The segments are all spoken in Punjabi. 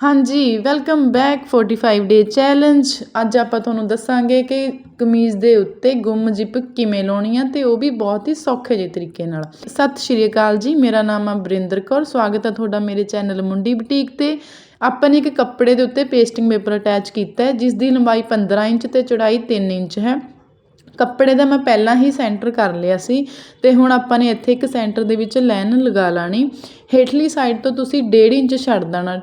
ਹਾਂਜੀ ਵੈਲਕਮ ਬੈਕ 45 ਡੇ ਚੈਲੰਜ ਅੱਜ ਆਪਾਂ ਤੁਹਾਨੂੰ ਦੱਸਾਂਗੇ ਕਿ ਕਮੀਜ਼ ਦੇ ਉੱਤੇ ਗੁੰਮ ਜਿਪ ਕਿਵੇਂ ਲਾਉਣੀ ਆ ਤੇ ਉਹ ਵੀ ਬਹੁਤ ਹੀ ਸੌਖੇ ਜਿਹੇ ਤਰੀਕੇ ਨਾਲ। ਸਤਿ ਸ਼੍ਰੀ ਅਕਾਲ ਜੀ, ਮੇਰਾ ਨਾਮ ਆ ਬਰਿੰਦਰ ਕੌਰ। ਸਵਾਗਤ ਹੈ ਤੁਹਾਡਾ ਮੇਰੇ ਚੈਨਲ ਮੁੰਡੀ ਬੁਟੀਕ ਤੇ। ਆਪਾਂ ਨੇ ਇੱਕ ਕੱਪੜੇ ਦੇ ਉੱਤੇ ਪੇਸਟਿੰਗ ਪੇਪਰ ਅਟੈਚ ਕੀਤਾ ਹੈ ਜਿਸ ਦੀ ਲੰਬਾਈ 15 ਇੰਚ ਤੇ ਚੌੜਾਈ 3 ਇੰਚ ਹੈ। ਕੱਪੜੇ ਦਾ ਮੈਂ ਪਹਿਲਾਂ ਹੀ ਸੈਂਟਰ ਕਰ ਲਿਆ ਸੀ ਤੇ ਹੁਣ ਆਪਾਂ ਨੇ ਇੱਥੇ ਇੱਕ ਸੈਂਟਰ ਦੇ ਵਿੱਚ ਲਾਈਨ ਲਗਾ ਲਾਣੀ। ਹੇਠਲੀ ਸਾਈਡ ਤੋਂ ਤੁਸੀਂ 1.5 ਇੰਚ ਛੱਡ ਦੇਣਾ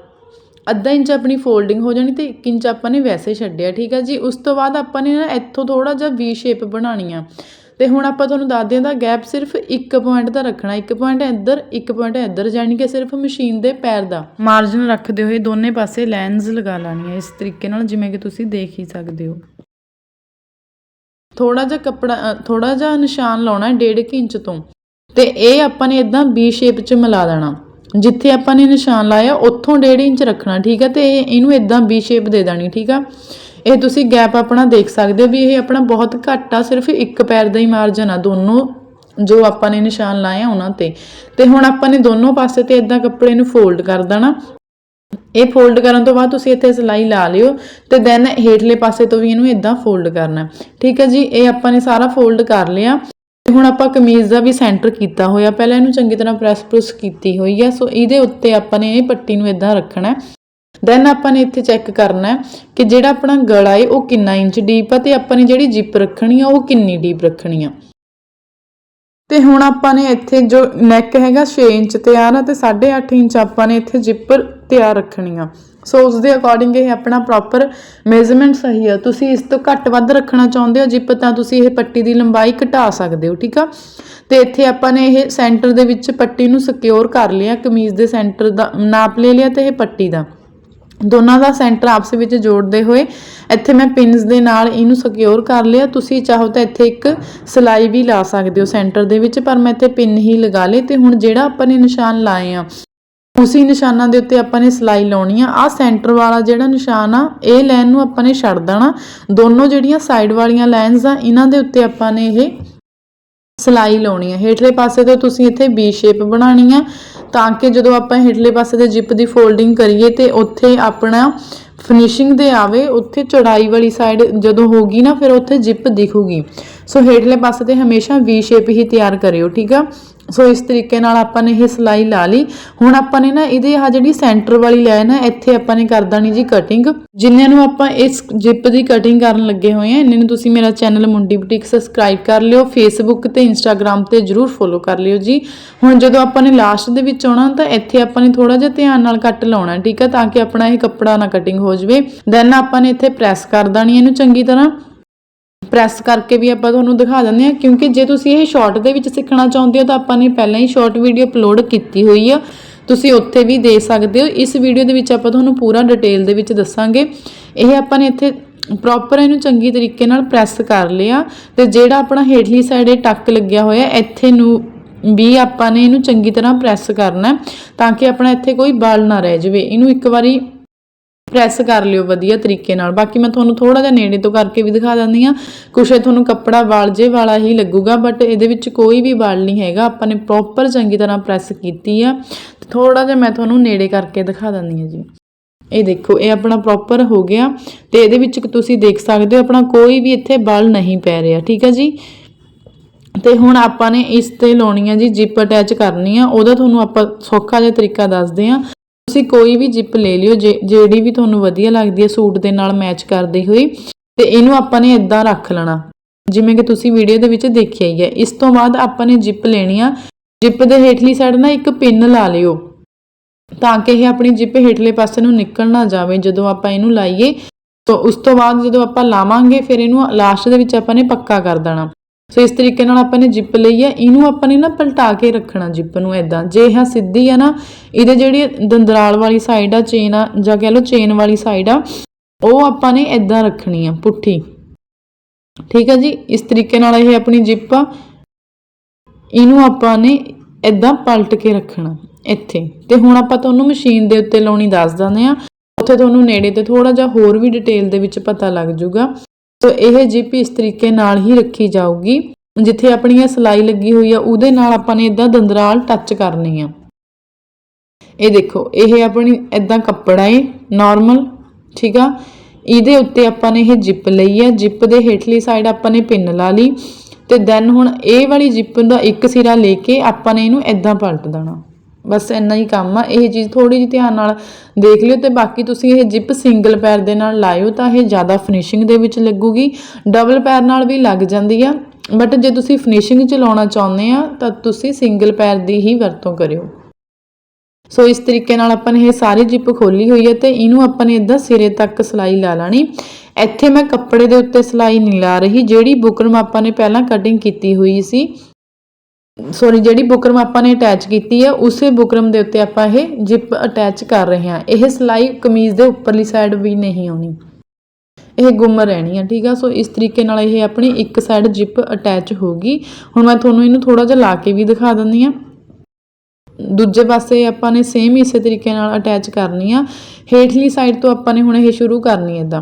ਅੱਧਾ ਇੰਚ ਆਪਣੀ ਫੋਲਡਿੰਗ ਹੋ ਜਾਣੀ ਅਤੇ 1 ਇੰਚ ਆਪਾਂ ਨੇ ਵੈਸੇ ਛੱਡਿਆ, ਠੀਕ ਹੈ ਜੀ? ਉਸ ਤੋਂ ਬਾਅਦ ਆਪਾਂ ਨੇ ਨਾ ਇੱਥੋਂ ਥੋੜ੍ਹਾ ਜਿਹਾ ਵੀ ਸ਼ੇਪ ਬਣਾਉਣੀ ਆ। ਅਤੇ ਹੁਣ ਆਪਾਂ ਤੁਹਾਨੂੰ ਦੱਸ ਦਿਆਂ ਦਾ ਗੈਪ ਸਿਰਫ ਇੱਕ ਪੁਆਇੰਟ ਦਾ ਰੱਖਣਾ, ਇੱਕ ਪੁਆਇੰਟ ਇੱਧਰ, ਇੱਕ ਪੁਆਇੰਟ ਇੱਧਰ ਯਾਨੀ ਕਿ ਸਿਰਫ ਮਸ਼ੀਨ ਦੇ ਪੈਰ ਦਾ। ਮਾਰਜਨ ਰੱਖਦੇ ਹੋਏ ਦੋਨੇ ਪਾਸੇ ਲੈਂਸ ਲਗਾ ਲੈਣੀ ਹੈ ਇਸ ਤਰੀਕੇ ਨਾਲ ਜਿਵੇਂ ਕਿ ਤੁਸੀਂ ਦੇਖ ਹੀ ਸਕਦੇ ਹੋ। ਥੋੜਾ ਜਿਹਾ ਕੱਪੜਾ ਥੋੜਾ ਜਿਹਾ ਨਿਸ਼ਾਨ ਲਾਉਣਾ ਹੈ 1.5 ਇੰਚ ਤੋਂ। ਤੇ ਇਹ ਆਪਾਂ ਨੇ ਇਦਾਂ ਵੀ ਸ਼ੇਪ 'ਚ ਮਿਲਾ ਦੇਣਾ। ਜਿੱਥੇ ਆਪਾਂ ਨੇ ਨਿਸ਼ਾਨ ਲਾਇਆ, ਉੱਥੋਂ 1.5 ਇੰਚ ਰੱਖਣਾ, ਠੀਕ ਹੈ? ਤੇ ਇਹਨੂੰ ਇਦਾਂ ਵੀ ਸ਼ੇਪ ਦੇ ਦੇਣੀ, ਠੀਕ ਆ? ਇਹ ਤੁਸੀਂ ਗੈਪ ਆਪਣਾ ਦੇਖ ਸਕਦੇ ਹੋ ਵੀ ਇਹ ਆਪਣਾ ਬਹੁਤ ਘੱਟ ਆ, ਸਿਰਫ ਇੱਕ ਪੈਰ ਦਾ ਹੀ ਮਾਰਜਨ ਆ ਦੋਨੋਂ, ਜੋ ਆਪਾਂ ਨੇ ਨਿਸ਼ਾਨ ਲਾਏ ਆ ਉਹਨਾਂ ਤੇ। ਤੇ ਹੁਣ ਆਪਾਂ ਨੇ ਦੋਨੋਂ ਪਾਸੇ ਤੇ ਇਦਾਂ ਕੱਪੜੇ ਨੂੰ ਫੋਲਡ ਕਰ ਦੇਣਾ। ਇਹ ਫੋਲਡ ਕਰਨ ਤੋਂ ਬਾਅਦ ਤੁਸੀਂ ਇੱਥੇ ਸਿਲਾਈ ਲਾ ਲਿਓ ਤੇ ਦੈਨ ਹੇਠਲੇ ਪਾਸੇ ਤੋਂ ਵੀ ਇਹਨੂੰ ਇਦਾਂ ਫੋਲਡ ਕਰਨਾ। ਠੀਕ ਹੈ ਜੀ? ਇਹ ਆਪਾਂ ਨੇ ਸਾਰਾ ਫੋਲਡ ਕਰ ਲਿਆ। ਤੇ ਹੁਣ ਆਪਾਂ ਕਮੀਜ਼ ਦਾ ਵੀ ਸੈਂਟਰ ਕੀਤਾ ਹੋਇਆ। ਪਹਿਲਾਂ ਇਹਨੂੰ ਚੰਗੀ ਤਰ੍ਹਾਂ ਪ੍ਰੈਸ ਪ੍ਰੈਸ ਕੀਤੀ ਹੋਈ ਹੈ ਸੋ ਇਹਦੇ ਉੱਤੇ ਆਪਾਂ ਨੇ ਇਹ ਪੱਟੀ ਨੂੰ ਇਦਾਂ ਰੱਖਣਾ ਦੈਨ ਆਪਾਂ ਨੇ ਇੱਥੇ ਚੈੱਕ ਕਰਨਾ ਕਿ ਜਿਹੜਾ ਆਪਣਾ ਗਲਾ ਏ, ਉਹ ਕਿੰਨਾ ਇੰਚ ਡੀਪ ਆ ਤੇ ਆਪਾਂ ਨੇ ਜਿਹੜੀ ਜਿਪ ਰੱਖਣੀ ਆ, ਉਹ ਕਿੰਨੀ ਡੀਪ ਰੱਖਣੀ ਆ। ਤੇ ਹੁਣ ਆਪਾਂ ਨੇ ਇੱਥੇ ਜੋ ਨੈਕ ਹੈਗਾ 6 ਇੰਚ ਤਿਆਰ ਆ ਤੇ 8.5 ਇੰਚ ਆਪਾਂ ਨੇ ਇੱਥੇ ਜਿਪ ਤਿਆਰ ਰੱਖਣੀ ਆ। ਸੋ ਉਸ ਦੇ ਅਕੋਰਡਿੰਗ ਇਹ ਆਪਣਾ ਪ੍ਰੋਪਰ ਮੇਜ਼ਰਮੈਂਟ ਸਹੀ ਆ। ਤੁਸੀਂ ਇਸ ਤੋਂ ਘੱਟ ਵੱਧ ਰੱਖਣਾ ਚਾਹੁੰਦੇ ਹੋ, ਜਿੱਪ ਤਾਂ ਤੁਸੀਂ ਇਹ ਪੱਟੀ ਦੀ ਲੰਬਾਈ ਘਟਾ ਸਕਦੇ ਹੋ, ਠੀਕ ਆ? ਤੇ ਇੱਥੇ ਆਪਾਂ ਨੇ ਇਹ ਸੈਂਟਰ ਦੇ ਵਿੱਚ ਪੱਟੀ ਨੂੰ ਸਿਕਿਉਰ ਕਰ ਲਿਆ, ਕਮੀਜ਼ ਦੇ ਸੈਂਟਰ ਦਾ ਨਾਪ ਲੈ ਲਿਆ ਤੇ ਇਹ ਪੱਟੀ ਦਾ। ਦੋਨਾਂ ਦਾ ਸੈਂਟਰ ਆਪਸ ਵਿੱਚ ਜੋੜਦੇ ਹੋਏ ਇੱਥੇ ਮੈਂ ਪਿੰਸ ਦੇ ਨਾਲ ਇਹਨੂੰ ਸਿਕਿਉਰ ਕਰ ਲਿਆ। ਤੁਸੀਂ ਚਾਹੋ ਤਾਂ ਇੱਥੇ ਇੱਕ ਸਲਾਈ ਵੀ ਲਾ ਸਕਦੇ ਹੋ ਸੈਂਟਰ ਦੇ ਵਿੱਚ, ਪਰ ਮੈਂ ਇੱਥੇ ਪਿੰਨ ਹੀ ਲਗਾ ਲਏ ਤੇ ਹੁਣ ਜਿਹੜਾ ਆਪਾਂ ਨੇ ਨਿਸ਼ਾਨ ਲਾਏ ਆ ਉਸੇ ਨਿਸ਼ਾਨਾਂ ਦੇ ਉੱਤੇ ਆਪਾਂ ਨੇ ਸਲਾਈ ਲਾਉਣੀ ਆ। ਆ ਸੈਂਟਰ ਵਾਲਾ ਜਿਹੜਾ ਨਿਸ਼ਾਨ ਆ, ਇਹ ਲਾਈਨ ਨੂੰ ਆਪਾਂ ਨੇ ਛੱਡ ਦੇਣਾ। ਦੋਨੋਂ ਜਿਹੜੀਆਂ ਸਾਈਡ ਵਾਲੀਆਂ ਲਾਈਨਸ ਆ, ਇਹਨਾਂ ਦੇ ਉੱਤੇ ਆਪਾਂ ਨੇ ਇਹ ਸਲਾਈ ਲਾਉਣੀ ਆ। ਹੇਠਲੇ ਪਾਸੇ ਤੋਂ ਤੁਸੀਂ ਇੱਥੇ ਬੀ ਸ਼ੇਪ ਬਣਾਉਣੀ ਆ, ਤਾਂ ਕਿ ਜਦੋਂ ਆਪਾਂ ਹੇਠਲੇ ਪਾਸੇ ਦੇ ਜਿਪ ਦੀ ਫੋਲਡਿੰਗ ਕਰੀਏ ਤੇ ਉੱਥੇ ਆਪਣਾ ਫਿਨਿਸ਼ਿੰਗ ਦੇ ਆਵੇ, ਉੱਥੇ ਚੌੜਾਈ ਵਾਲੀ ਸਾਈਡ ਜਦੋਂ ਹੋਗੀ ਨਾ, ਫਿਰ ਉੱਥੇ ਜਿਪ ਦਿਖੂਗੀ। ਸੋ ਹੇਠਲੇ ਪਾਸੇ ਤੇ ਹਮੇਸ਼ਾ ਵੀ ਸ਼ੇਪ ਹੀ ਤਿਆਰ ਕਰਿਓ, ਠੀਕ ਆ? ਸੋ ਇਸ ਤਰੀਕੇ ਨਾਲ ਆਪਾਂ ਨੇ ਇਹ ਸਲਾਈ ਲਾ ਲਈ। ਹੁਣ ਆਪਾਂ ਨੇ ਨਾ ਇਹਦੇ ਆ ਜਿਹੜੀ ਸੈਂਟਰ ਵਾਲੀ ਲਾਈਨ ਹੈ ਇੱਥੇ ਆਪਾਂ ਨੇ ਕਰ ਦੇਣੀ ਜੀ ਕਟਿੰਗ ਜਿੰਨਿਆਂ ਨੂੰ ਆਪਾਂ ਇਸ ਜਿਪ ਦੀ ਕਟਿੰਗ ਕਰਨ ਲੱਗੇ ਹੋਏ ਆ, ਇਹਨਾਂ ਨੂੰ ਤੁਸੀਂ ਮੇਰਾ ਚੈਨਲ ਮੁੰਡੀ ਬੁਟੀਕ ਸਬਸਕ੍ਰਾਈਬ ਕਰ ਲਿਓ ਫੇਸਬੁੱਕ ਤੇ ਇੰਸਟਾਗ੍ਰam ਤੇ ਜਰੂਰ ਫੋਲੋ ਕਰ ਲਿਓ ਜੀ। ਹੁਣ ਜਦੋਂ ਆਪਾਂ ਨੇ ਲਾਸਟ ਦੇ ਵਿੱਚ ਆਉਣਾ, ਤਾਂ ਇੱਥੇ ਆਪਾਂ ਨੇ ਥੋੜਾ ਜਿਹਾ ਧਿਆਨ ਨਾਲ ਕੱਟ ਲਾਉਣਾ, ਠੀਕ ਆ? ਤਾਂ ਕਿ ਆਪਣਾ ਇਹ ਕੱਪੜਾ ਨਾ ਕਟਿੰਗ ਹੋ ਜਾਵੇ। ਦੈਨ ਆਪਾਂ ਨੇ ਇੱਥੇ ਪ੍ਰੈਸ ਕਰ ਦੇਣੀ ਇਹਨੂੰ ਚੰਗੀ ਤਰ੍ਹਾਂ। ਪ੍ਰੈਸ ਕਰਕੇ ਵੀ ਆਪਾਂ ਤੁਹਾਨੂੰ ਦਿਖਾ ਦਿੰਦੇ ਹਾਂ ਕਿਉਂਕਿ ਜੇ ਤੁਸੀਂ ਇਹ ਸ਼ਾਰਟ ਦੇ ਵਿੱਚ ਸਿੱਖਣਾ ਚਾਹੁੰਦੇ ਹੋ ਤਾਂ ਆਪਾਂ ਨੇ ਪਹਿਲਾਂ ਹੀ ਸ਼ਾਰਟ ਵੀਡੀਓ ਅਪਲੋਡ ਕੀਤੀ ਹੋਈ ਆ। ਤੁਸੀਂ ਉੱਥੇ ਵੀ ਦੇ ਸਕਦੇ ਹੋ। ਇਸ ਵੀਡੀਓ ਦੇ ਵਿੱਚ ਆਪਾਂ ਤੁਹਾਨੂੰ ਪੂਰਾ ਡਿਟੇਲ ਦੇ ਵਿੱਚ ਦੱਸਾਂਗੇ। ਇਹ ਆਪਾਂ ਨੇ ਇੱਥੇ ਪ੍ਰੋਪਰ ਇਹਨੂੰ ਚੰਗੀ ਤਰੀਕੇ ਨਾਲ ਪ੍ਰੈਸ ਕਰ ਲਿਆ। ਤੇ ਜਿਹੜਾ ਆਪਣਾ ਹੇਠਲੀ ਸਾਈਡ ਇਹ ਟੱਕ ਲੱਗਿਆ ਹੋਇਆ, ਇੱਥੇ ਨੂੰ ਵੀ ਆਪਾਂ ਨੇ ਇਹਨੂੰ ਚੰਗੀ ਤਰ੍ਹਾਂ ਪ੍ਰੈਸ ਕਰਨਾ ਤਾਂ ਕਿ ਆਪਣਾ ਇੱਥੇ ਕੋਈ ਬਲ ਨਾ ਰਹਿ ਜਾਵੇ। ਇਹਨੂੰ ਇੱਕ ਵਾਰੀ ਪ੍ਰੈਸ ਕਰ ਲਿਓ ਵਧੀਆ ਤਰੀਕੇ ਨਾਲ। ਬਾਕੀ ਮੈਂ ਤੁਹਾਨੂੰ ਥੋੜਾ ਜਿਹਾ ਨੇੜੇ ਤੋਂ ਕਰਕੇ ਵੀ ਦਿਖਾ ਦਿੰਦੀ ਆ ਕੁਛ ਇਹ ਤੁਹਾਨੂੰ ਕੱਪੜਾ ਵਾਲ ਜੇ ਵਾਲਾ ਹੀ ਲੱਗੂਗਾ ਬਟ ਇਹਦੇ ਵਿੱਚ ਕੋਈ ਵੀ ਵਾਲ ਨਹੀਂ ਹੈਗਾ। ਆਪਾਂ ਨੇ ਪ੍ਰੋਪਰ ਚੰਗੀ ਤਰ੍ਹਾਂ ਪ੍ਰੈਸ ਕੀਤੀ ਆ। ਥੋੜਾ ਜਿਹਾ ਮੈਂ ਤੁਹਾਨੂੰ ਨੇੜੇ ਕਰਕੇ ਦਿਖਾ ਦਿੰਦੀ ਆ ਜੀ। ਇਹ ਦੇਖੋ, ਇਹ ਆਪਣਾ ਪ੍ਰੋਪਰ ਹੋ ਗਿਆ। ਤੇ ਇਹਦੇ ਵਿੱਚ ਤੁਸੀਂ ਦੇਖ ਸਕਦੇ ਹੋ, ਆਪਣਾ ਕੋਈ ਵੀ ਇੱਥੇ ਬਲ ਨਹੀਂ ਪੈ ਰਿਹਾ। ਠੀਕ ਹੈ ਜੀ? ਤੇ ਹੁਣ ਆਪਾਂ ਨੇ ਇਸ ਤੇ ਲਾਉਣੀ ਆ ਜੀ ਜਿਪ ਅਟੈਚ ਕਰਨੀ ਆ। ਉਹਦਾ ਤੁਹਾਨੂੰ ਆਪਾਂ ਸੌਖਾ ਜਿਹਾ ਤਰੀਕਾ ਦੱਸਦੇ ਆ ਤੁਸੀਂ ਕੋਈ ਵੀ ਜਿਪ ਲੈ ਲਿਓ, ਜੇ- ਜਿਹੜੀ ਵੀ ਤੁਹਾਨੂੰ ਵਧੀਆ ਲੱਗਦੀ ਹੈ ਸੂਟ ਦੇ ਨਾਲ ਮੈਚ ਕਰਦੀ ਹੋਈ ਤੇ ਇਹਨੂੰ ਆਪਾਂ ਨੇ ਇਦਾਂ ਰੱਖ ਲੈਣਾ। ਜਿਵੇਂ ਕਿ ਤੁਸੀਂ ਵੀਡੀਓ ਦੇ ਵਿੱਚ ਦੇਖਿਆ ਹੀ ਹੈ। ਇਸ ਤੋਂ ਬਾਅਦ ਆਪਾਂ ਨੇ ਜਿਪ ਲੈਣੀ ਆ। ਜਿਪ ਦੇ ਹੇਠਲੀ ਸਾਈਡ ਨਾ ਇੱਕ ਪਿੰਨ ਲਾ ਲਿਓ, ਤਾਂ ਕਿ ਇਹ ਆਪਣੀ ਜਿਪ ਹੇਠਲੇ ਪਾਸੇ ਨੂੰ ਨਿਕਲ ਨਾ ਜਾਵੇ। ਜਦੋਂ ਆਪਾਂ ਇਹਨੂੰ ਲਾਈਏ, ਤਾਂ ਉਸ ਤੋਂ ਬਾਅਦ ਜਦੋਂ ਆਪਾਂ ਲਾਵਾਂਗੇ, ਫਿਰ ਇਹਨੂੰ ਲਾਸਟ ਦੇ ਵਿੱਚ ਆਪਾਂ ਨੇ ਪੱਕਾ ਕਰ ਦੇਣਾ। ਸੋ ਇਸ ਤਰੀਕੇ ਨਾਲ ਆਪਾਂ ਨੇ ਜਿਪ ਲਈ ਹੈ। ਇਹਨੂੰ ਆਪਾਂ ਨੇ ਨਾ ਪਲਟਾ ਕੇ ਰੱਖਣਾ ਜਿਪ ਨੂੰ ਇਦਾਂ ਜੇ ਇਹ ਸਿੱਧੀ ਆ ਨਾ, ਇਹਦੇ ਜਿਹੜੀ ਦੰਦਰਾਲ ਵਾਲੀ ਸਾਈਡ ਆ ਚੇਨ ਆ, ਜਾਂ ਕਹਿ ਲਓ ਚੇਨ ਵਾਲੀ ਸਾਈਡ ਆ, ਉਹ ਆਪਾਂ ਨੇ ਇਦਾਂ ਰੱਖਣੀ ਆ, ਪੁੱਠੀ। ਠੀਕ ਆ ਜੀ? ਇਸ ਤਰੀਕੇ ਨਾਲ ਇਹ ਆਪਣੀ ਜਿਪ ਆ। ਇਹਨੂੰ ਆਪਾਂ ਨੇ ਇਦਾਂ ਪਲਟ ਕੇ ਰੱਖਣਾ, ਇੱਥੇ। ਤੇ ਹੁਣ ਆਪਾਂ ਤੁਹਾਨੂੰ ਮਸ਼ੀਨ ਦੇ ਉੱਤੇ ਲਾਉਣੀ ਦੱਸ ਦਿੰਦੇ ਆ। ਉੱਥੇ ਤੁਹਾਨੂੰ ਨੇੜੇ ਤੇ ਥੋੜਾ ਜਿਹਾ ਹੋਰ ਵੀ ਡਿਟੇਲ ਦੇ ਵਿੱਚ ਪਤਾ ਲੱਗ ਜਾਊਗਾ ਸੋ ਇਹ ਜਿਪ ਇਸ ਤਰੀਕੇ ਨਾਲ ਹੀ ਰੱਖੀ ਜਾਊਗੀ, ਜਿੱਥੇ ਆਪਣੀ ਇਹ ਸਲਾਈ ਲੱਗੀ ਹੋਈ ਆ, ਉਹਦੇ ਨਾਲ ਆਪਾਂ ਨੇ ਇਦਾਂ ਦੰਦਰਾਲ ਟੱਚ ਕਰਨੀ ਆ। ਇਹ ਦੇਖੋ, ਇਹ ਆਪਣੀ ਇਦਾਂ ਕੱਪੜਾ ਏ ਨਾਰਮਲ ਠੀਕ ਆ? ਇਹਦੇ ਉੱਤੇ ਆਪਾਂ ਨੇ ਇਹ ਜਿਪ ਲਈ ਹੈ ਜਿਪ ਦੇ ਹੇਠਲੀ ਸਾਈਡ ਆਪਾਂ ਨੇ ਪਿੰਨ ਲਾ ਲਈ, ਤੇ ਦੈਨ ਹੁਣ ਇਹ ਵਾਲੀ ਜਿਪ ਦਾ ਇੱਕ ਸਿਰਾ ਲੈ ਕੇ ਆਪਾਂ ਨੇ ਇਹਨੂੰ ਇਦਾਂ ਪਲਟ ਦੇਣਾ। ਬਸ ਇੰਨਾ ਹੀ ਕੰਮ ਆ। ਇਹ ਚੀਜ਼ ਥੋੜੀ ਜਿਹੀ ਧਿਆਨ ਨਾਲ ਦੇਖ ਲਿਓ ਤੇ ਬਾਕੀ ਤੁਸੀਂ ਇਹ ਜਿਪ ਸਿੰਗਲ ਪੈਰ ਦੇ ਨਾਲ ਲਾਇਓ ਤਾਂ ਇਹ ਜ਼ਿਆਦਾ ਫਿਨਿਸ਼ਿੰਗ ਦੇ ਵਿੱਚ ਲੱਗੂਗੀ। ਡਬਲ ਪੈਰ ਨਾਲ ਵੀ ਲੱਗ ਜਾਂਦੀ ਆ ਬਟ ਜੇ ਤੁਸੀਂ ਫਿਨਿਸ਼ਿੰਗ ਚ ਲਾਉਣਾ ਚਾਹੁੰਦੇ ਆ ਤਾਂ ਤੁਸੀਂ ਸਿੰਗਲ ਪੈਰ ਦੀ ਹੀ ਵਰਤੋਂ ਕਰਿਓ। ਸੋ ਇਸ ਤਰੀਕੇ ਨਾਲ ਆਪਾਂ ਨੇ ਇਹ ਸਾਰੀ ਜਿਪ ਖੋਲੀ ਹੋਈ ਹੈ ਤੇ ਇਹਨੂੰ ਆਪਾਂ ਨੇ ਇਦਾਂ ਸਿਰੇ ਤੱਕ ਸਲਾਈ ਲਾ ਲੈਣੀ। ਇੱਥੇ ਮੈਂ ਕੱਪੜੇ ਦੇ ਉੱਤੇ ਸਲਾਈ ਨਹੀਂ ਲਾ ਰਹੀ, ਜਿਹੜੀ ਬੁਕਰਮ ਆਪਾਂ ਨੇ ਪਹਿਲਾਂ ਕਟਿੰਗ ਕੀਤੀ ਹੋਈ ਸੀ। ਸੌਰੀ ਜਿਹੜੀ ਬੁਕਰਮ ਆਪਾਂ ਨੇ ਅਟੈਚ ਕੀਤੀ ਹੈ ਉਸੇ ਬੁਕਰਮ ਦੇ ਉੱਤੇ ਆਪਾਂ ਇਹ ਜਿਪ ਅਟੈਚ ਕਰ ਰਹੇ ਹਾਂ। ਇਹ ਸਲਾਈ ਕਮੀਜ਼ ਦੇ ਉੱਪਰਲੀ ਸਾਈਡ ਵੀ ਨਹੀਂ ਆਉਣੀ। ਇਹ ਗੁੰਮ ਰਹਿਣੀ ਆ, ਠੀਕ ਆ? ਸੋ ਇਸ ਤਰੀਕੇ ਨਾਲ ਇਹ ਆਪਣੀ ਇੱਕ ਸਾਈਡ ਜਿਪ ਅਟੈਚ ਹੋਗੀ ਹੁਣ ਮੈਂ ਤੁਹਾਨੂੰ ਇਹਨੂੰ ਥੋੜਾ ਜਿਹਾ ਲਾ ਕੇ ਵੀ ਦਿਖਾ ਦਿੰਦੀ ਆ ਦੂਜੇ ਪਾਸੇ ਆਪਾਂ ਨੇ ਸੇਮ ਇਸੇ ਤਰੀਕੇ ਨਾਲ ਅਟੈਚ ਕਰਨੀ ਆ। ਹੇਠਲੀ ਸਾਈਡ ਤੋਂ ਆਪਾਂ ਨੇ ਹੁਣ ਇਹ ਸ਼ੁਰੂ ਕਰਨੀ ਇਦਾਂ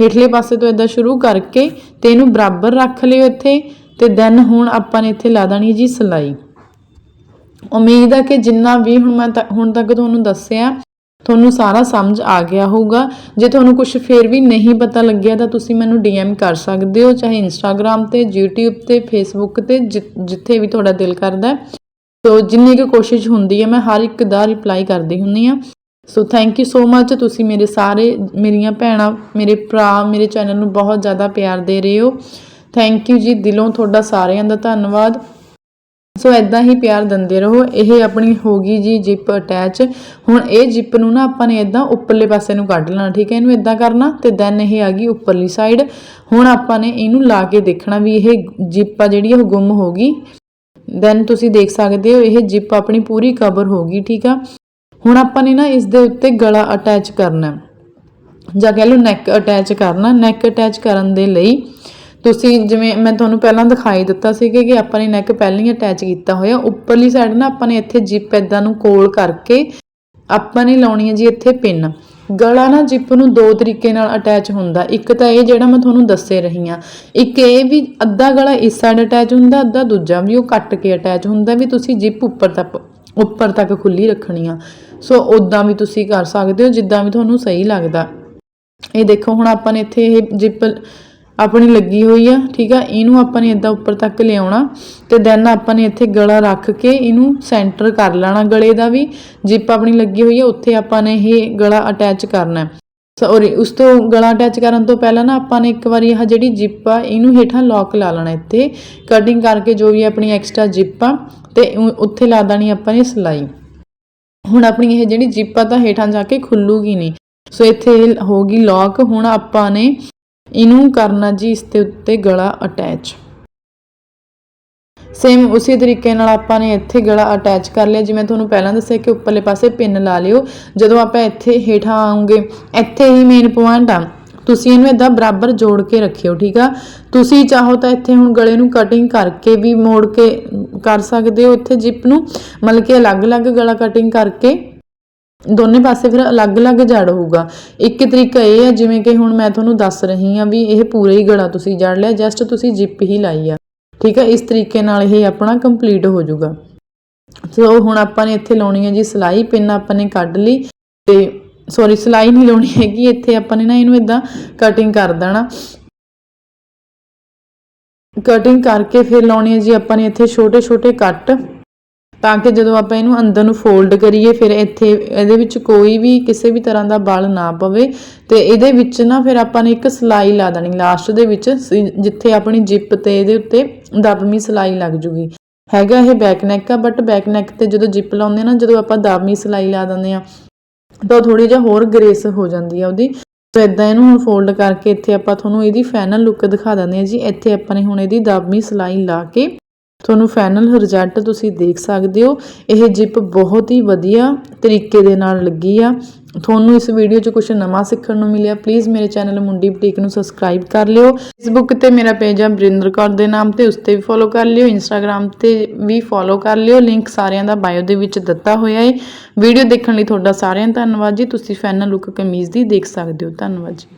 ਹੇਠਲੇ ਪਾਸੇ ਤੋਂ ਇਦਾਂ ਸ਼ੁਰੂ ਕਰਕੇ ਤੇ ਇਹਨੂੰ ਬਰਾਬਰ ਰੱਖ ਲਿਓ ਇੱਥੇ। ਤੇ ਦੈਨ ਹੁਣ ਆਪਾਂ ਨੇ ਇੱਥੇ ਲਾ ਦੇਣੀ ਜੀ ਸਲਾਈ। ਉਮੀਦ ਹੈ ਕਿ ਜਿੰਨਾ ਵੀ ਹੁਣ ਮੈਂ ਤ- ਹੁਣ ਤੱਕ ਤੁਹਾਨੂੰ ਦੱਸਿਆ, ਤੁਹਾਨੂੰ ਸਾਰਾ ਸਮਝ ਆ ਗਿਆ ਹੋਊਗਾ। ਜੇ ਤੁਹਾਨੂੰ ਕੁਝ ਫੇਰ ਵੀ ਨਹੀਂ ਪਤਾ ਲੱਗਿਆ ਤਾਂ ਤੁਸੀਂ ਮੈਨੂੰ DM ਕਰ ਸਕਦੇ ਹੋ, ਚਾਹੇ Instagram ਤੇ, YouTube ਤੇ, Facebook ਤੇ, ਜਿ- ਜਿੱਥੇ ਵੀ ਤੁਹਾਡਾ ਦਿਲ ਕਰਦਾ ਸੋ ਜਿੰਨੀ ਕੁ ਕੋਸ਼ਿਸ਼ ਹੁੰਦੀ ਹੈ, ਮੈਂ ਹਰ ਇੱਕ ਦਾ ਰਿਪਲਾਈ ਕਰਦੀ ਹੁੰਦੀ ਆ ਸੋ ਥੈਂਕ ਯੂ ਸੋ ਮੱਚ ਤੁਸੀਂ ਮੇਰੇ ਸਾਰੇ ਮੇਰੀਆਂ ਭੈਣਾਂ, ਮੇਰੇ ਭਰਾ, ਮੇਰੇ ਚੈਨਲ ਨੂੰ ਬਹੁਤ ਜ਼ਿਆਦਾ ਪਿਆਰ ਦੇ ਰਹੇ ਹੋ। ਥੈਂਕ ਯੂ ਜੀ, ਦਿਲੋਂ ਤੁਹਾਡਾ ਸਾਰਿਆਂ ਦਾ ਧੰਨਵਾਦ। ਸੋ ਐਦਾਂ ਹੀ ਪਿਆਰ ਦਿੰਦੇ ਰਹੋ, ਇਹ ਆਪਣੀ ਹੋ ਗਈ ਜੀ ਜਿਪ ਅਟੈਚ। ਹੁਣ ਇਹ ਜਿਪ ਨੂੰ ਨਾ ਆਪਾਂ ਨੇ ਐਦਾਂ ਉੱਪਰਲੇ ਪਾਸੇ ਨੂੰ ਕੱਢ ਲੈਣਾ, ਠੀਕ ਹੈ? ਇਹਨੂੰ ਐਦਾਂ ਕਰਨਾ ਤੇ ਦੈਨ ਇਹ ਆ ਗਈ ਉੱਪਰਲੀ ਸਾਈਡ ਹੁਣ ਆਪਾਂ ਨੇ ਇਹਨੂੰ ਲਾ ਕੇ ਦੇਖਣਾ ਵੀ ਇਹ ਜਿਪ ਆ ਜਿਹੜੀ, ਉਹ ਗੁੰਮ ਹੋ ਗਈ। ਦੈਨ ਤੁਸੀਂ ਦੇਖ ਸਕਦੇ ਹੋ, ਇਹ ਜਿਪ ਆਪਣੀ ਪੂਰੀ ਕਵਰ ਹੋ ਗਈ, ਠੀਕ ਆ? ਹੁਣ ਆਪਾਂ ਨੇ ਨਾ ਇਸ ਦੇ ਉੱਤੇ ਗਲਾ ਅਟੈਚ ਕਰਨਾ। ਜਾਂ ਕਹਿ ਲਓ ਨੈਕ ਅਟੈਚ ਕਰਨਾ। ਨੈਕ ਅਟੈਚ ਕਰਨ ਦੇ ਲਈ ਤੁਸੀਂ ਜਿਵੇਂ ਮੈਂ ਤੁਹਾਨੂੰ ਪਹਿਲਾਂ ਦਿਖਾਈ ਦਿੱਤਾ ਸੀ ਕਿ ਆਪਾਂ ਨੇ ਨੈਕ ਪਹਿਲਾਂ ਹੀ ਅਟੈਚ ਕੀਤਾ ਹੋਇਆ। ਉੱਪਰਲੀ ਸਾਈਡ ਨਾ ਆਪਾਂ ਨੇ ਇੱਥੇ ਜਿਪ ਇਦਾਂ ਨੂੰ ਕੋਲ ਕਰਕੇ ਆਪਾਂ ਨੇ ਲਾਉਣੀ ਹੈ ਜੀ ਇੱਥੇ ਪਿੰਨ ਗਲਾ ਨਾ ਜਿਪ ਨੂੰ ਦੋ ਤਰੀਕੇ ਨਾਲ ਅਟੈਚ ਹੁੰਦਾ। ਇੱਕ ਤਾਂ ਇਹ ਜਿਹੜਾ ਮੈਂ ਤੁਹਾਨੂੰ ਦੱਸੇ ਰਹੀ ਆ ਇੱਕ ਇਹ ਵੀ ਅੱਧਾ ਗਲਾ ਇਸ ਸਾਈਡ ਅਟੈਚ ਹੁੰਦਾ, ਅੱਧਾ ਦੂਜਾ ਵੀ ਉਹ ਕੱਟ ਕੇ ਅਟੈਚ ਹੁੰਦਾ ਵੀ ਤੁਸੀਂ ਜਿਪ ਉੱਪਰ ਤੱਕ ਉੱਪਰ ਤੱਕ ਖੁੱਲੀ ਰੱਖਣੀ ਆ। ਸੋ ਉਦਾਂ ਵੀ ਤੁਸੀਂ ਕਰ ਸਕਦੇ ਹੋ, ਜਿੱਦਾਂ ਵੀ ਤੁਹਾਨੂੰ ਸਹੀ ਲੱਗਦਾ। ਇਹ ਦੇਖੋ, ਹੁਣ ਆਪਾਂ ਨੇ ਇੱਥੇ ਇਹ ਜਿਪ ਆਪਣੀ ਲੱਗੀ ਹੋਈ ਆ, ਠੀਕ ਆ? ਇਹਨੂੰ ਆਪਾਂ ਨੇ ਇਦਾਂ ਉੱਪਰ ਤੱਕ ਲਿਆਉਣਾ ਤੇ ਦੈਨ ਆਪਾਂ ਨੇ ਇੱਥੇ ਗਲਾ ਰੱਖ ਕੇ ਇਹਨੂੰ ਸੈਂਟਰ ਕਰ ਲੈਣਾ ਗਲੇ ਦਾ ਵੀ। ਜਿੱਪ ਆਪਣੀ ਲੱਗੀ ਹੋਈ ਆ, ਉੱਥੇ ਆਪਾਂ ਨੇ ਇਹ ਗਲਾ ਅਟੈਚ ਕਰਨਾ ਸੌਰੀ, ਉਸ ਤੋਂ ਗਲਾ ਅਟੈਚ ਕਰਨ ਤੋਂ ਪਹਿਲਾਂ ਨਾ ਆਪਾਂ ਨੇ ਇੱਕ ਵਾਰੀ ਇਹ ਜਿਹੜੀ ਜਿੱਪ ਆ, ਇਹਨੂੰ ਹੇਠਾਂ ਲੌਕ ਲਾ ਲੈਣਾ ਇੱਥੇ। ਕਟਿੰਗ ਕਰਕੇ ਜੋ ਵੀ ਆਪਣੀ ਐਕਸਟਰਾ ਜਿੱਪ ਆ, ਤੇ ਉੱਥੇ ਲਾ ਦੇਣੀ ਆਪਾਂ ਨੇ ਸਲਾਈ। ਹੁਣ ਆਪਣੀ ਇਹ ਜਿਹੜੀ ਜਿੱਪ ਆ, ਤਾਂ ਹੇਠਾਂ ਜਾ ਕੇ ਖੁੱਲੂਗੀ ਨਹੀਂ। ਸੋ ਇੱਥੇ ਇਹ ਗਈ ਲੌਕ ਹੁਣ ਆਪਾਂ ਨੇ ਇਹਨੂੰ ਕਰਨਾ ਜੀ ਇਸ ਦੇ ਉੱਤੇ ਗਲਾ ਅਟੈਚ ਸੇਮ ਉਸੇ ਤਰੀਕੇ ਨਾਲ ਆਪਾਂ ਨੇ ਇੱਥੇ ਗਲਾ ਅਟੈਚ ਕਰ ਲਿਆ। ਜਿਵੇਂ ਤੁਹਾਨੂੰ ਪਹਿਲਾਂ ਦੱਸਿਆ ਕਿ ਉੱਪਰਲੇ ਪਾਸੇ ਪਿੰਨ ਲਾ ਲਿਓ। ਜਦੋਂ ਆਪਾਂ ਇੱਥੇ ਹੇਠਾਂ ਆਉਂਗੇ, ਇੱਥੇ ਹੀ ਮੇਨ ਪੁਆਇੰਟ ਆ। ਤੁਸੀਂ ਇਹਨੂੰ ਇਦਾਂ ਬਰਾਬਰ ਜੋੜ ਕੇ ਰੱਖਿਓ, ਠੀਕ ਆ? ਤੁਸੀਂ ਚਾਹੋ ਤਾਂ ਇੱਥੇ ਹੁਣ ਗਲੇ ਨੂੰ ਕਟਿੰਗ ਕਰਕੇ ਵੀ ਮੋੜ ਕੇ ਕਰ ਸਕਦੇ ਹੋ ਇੱਥੇ ਜਿਪ ਨੂੰ। ਮਤਲਬ ਕਿ ਅਲੱਗ-ਅਲੱਗ ਗਲਾ ਕਟਿੰਗ ਕਰਕੇ ਦੋਨੇ ਪਾਸੇ ਫਿਰ ਅਲੱਗ-ਅਲੱਗ ਜੜ ਹੋਊਗਾ। ਇੱਕ ਤਰੀਕਾ ਇਹ ਹੈ ਜਿਵੇਂ ਕਿ ਹੁਣ ਮੈਂ ਤੁਹਾਨੂੰ ਦੱਸ ਰਹੀ ਹਾਂ ਵੀ ਇਹ ਪੂਰਾ ਹੀ ਗਲਾ ਤੁਸੀਂ ਜੜ ਲਿਆ, ਜਸਟ ਤੁਸੀਂ ਜਿੱਪ ਹੀ ਲਾਈ ਆ। ਠੀਕ ਹੈ ਇਸ ਤਰੀਕੇ ਨਾਲ ਇਹ ਆਪਣਾ ਕੰਪਲੀਟ ਹੋ ਜਾਊਗਾ। ਸੋ ਹੁਣ ਆਪਾਂ ਨੇ ਇੱਥੇ ਲਾਉਣੀ ਹੈ ਜੀ ਸਲਾਈ, ਪਿੰਨ ਆਪਾਂ ਨੇ ਕੱਢ ਲਈ ਤੇ ਸੌਰੀ ਸਲਾਈ ਨਹੀਂ ਲਾਉਣੀ ਹੈਗੀ, ਇੱਥੇ ਆਪਾਂ ਨੇ ਨਾ ਇਹਨੂੰ ਇਦਾਂ ਕਟਿੰਗ ਕਰ ਦੇਣਾ। ਕਟਿੰਗ ਕਰਕੇ ਫਿਰ ਲਾਉਣੀ ਹੈ ਜੀ ਆਪਾਂ ਨੇ ਇੱਥੇ ਛੋਟੇ ਛੋਟੇ ਕੱਟ। ਤਾਂ ਕਿ ਜਦੋਂ ਆਪਾਂ ਇਹਨੂੰ ਅੰਦਰ ਨੂੰ ਫੋਲਡ ਕਰੀਏ, ਫਿਰ ਇੱਥੇ ਇਹਦੇ ਵਿੱਚ ਕੋਈ ਵੀ ਕਿਸੇ ਵੀ ਤਰ੍ਹਾਂ ਦਾ ਬਲ ਨਾ ਪਵੇ ਤੇ ਇਹਦੇ ਵਿੱਚ ਨਾ ਫਿਰ ਆਪਾਂ ਨੇ ਇੱਕ ਸਲਾਈ ਲਾ ਦੇਣੀ। ਲਾਸਟ ਦੇ ਵਿੱਚ ਜਿੱਥੇ ਆਪਣੀ ਜਿੱਪ ਤੇ ਇਹਦੇ ਉੱਤੇ ਦਬਮੀ ਸਲਾਈ ਲੱਗ ਜੂਗੀ। ਹੈਗਾ ਇਹ ਬੈਕ ਨੈਕ ਆ ਬਟ ਬੈਕ ਨੈਕ ਤੇ ਜਦੋਂ ਜਿੱਪ ਲਾਉਂਦੇ ਆ ਨਾ, ਜਦੋਂ ਆਪਾਂ ਦਬਮੀ ਸਲਾਈ ਲਾ ਦਿੰਦੇ ਆ, ਤਾਂ ਥੋੜੀ ਜਿਹਾ ਹੋਰ ਗ੍ਰੇਸ ਹੋ ਜਾਂਦੀ ਆ ਉਹਦੀ। ਸੋ ਇਦਾਂ ਇਹਨੂੰ ਹੁਣ ਫੋਲਡ ਕਰਕੇ ਇੱਥੇ ਆਪਾਂ ਤੁਹਾਨੂੰ ਇਹਦੀ ਫਾਈਨਲ ਲੁੱਕ ਦਿਖਾ ਦਿੰਦੇ ਆ ਜੀ। ਇੱਥੇ ਆਪਾਂ ਨੇ ਹੁਣ ਇਹਦੀ ਦਬਮੀ ਸਲਾਈ ਲਾ ਕੇ ਤੁਹਾਨੂੰ ਫਾਈਨਲ ਰਿਜ਼ਲਟ ਤੁਸੀਂ ਦੇਖ ਸਕਦੇ ਹੋ। ਇਹ ਜਿਪ ਬਹੁਤ ਹੀ ਵਧੀਆ ਤਰੀਕੇ ਦੇ ਨਾਲ ਲੱਗੀ ਆ। ਤੁਹਾਨੂੰ ਇਸ ਵੀਡੀਓ 'ਚ ਕੁਝ ਨਵਾਂ ਸਿੱਖਣ ਨੂੰ ਮਿਲਿਆ ਪਲੀਜ਼ ਮੇਰੇ ਚੈਨਲ ਮੁੰਡੀ ਬੁਟੀਕ ਨੂੰ ਸਬਸਕ੍ਰਾਈਬ ਕਰ ਲਿਓ। ਫੇਸਬੁੱਕ ਤੇ ਮੇਰਾ ਪੇਜ ਆ ਬਰਿੰਦਰ ਕੌਰ ਦੇ ਨਾਮ ਤੇ, ਉਸ ਤੇ ਵੀ ਫੋਲੋ ਕਰ ਲਿਓ। ਇੰਸਟਾਗ੍ਰam ਤੇ ਵੀ ਫੋਲੋ ਕਰ ਲਿਓ। ਲਿੰਕ ਸਾਰਿਆਂ ਦਾ ਬਾਇਓ ਦੇ ਵਿੱਚ ਦਿੱਤਾ ਹੋਇਆ ਹੈ ਵੀਡੀਓ ਦੇਖਣ ਲਈ ਤੁਹਾਡਾ ਸਾਰਿਆਂ ਦਾ ਧੰਨਵਾਦ ਜੀ। ਤੁਸੀਂ ਫੈਨਲ ਲੁੱਕ ਕਮੀਜ਼ ਦੀ ਦੇਖ ਸਕਦੇ ਹੋ। ਧੰਨਵਾਦ ਜੀ।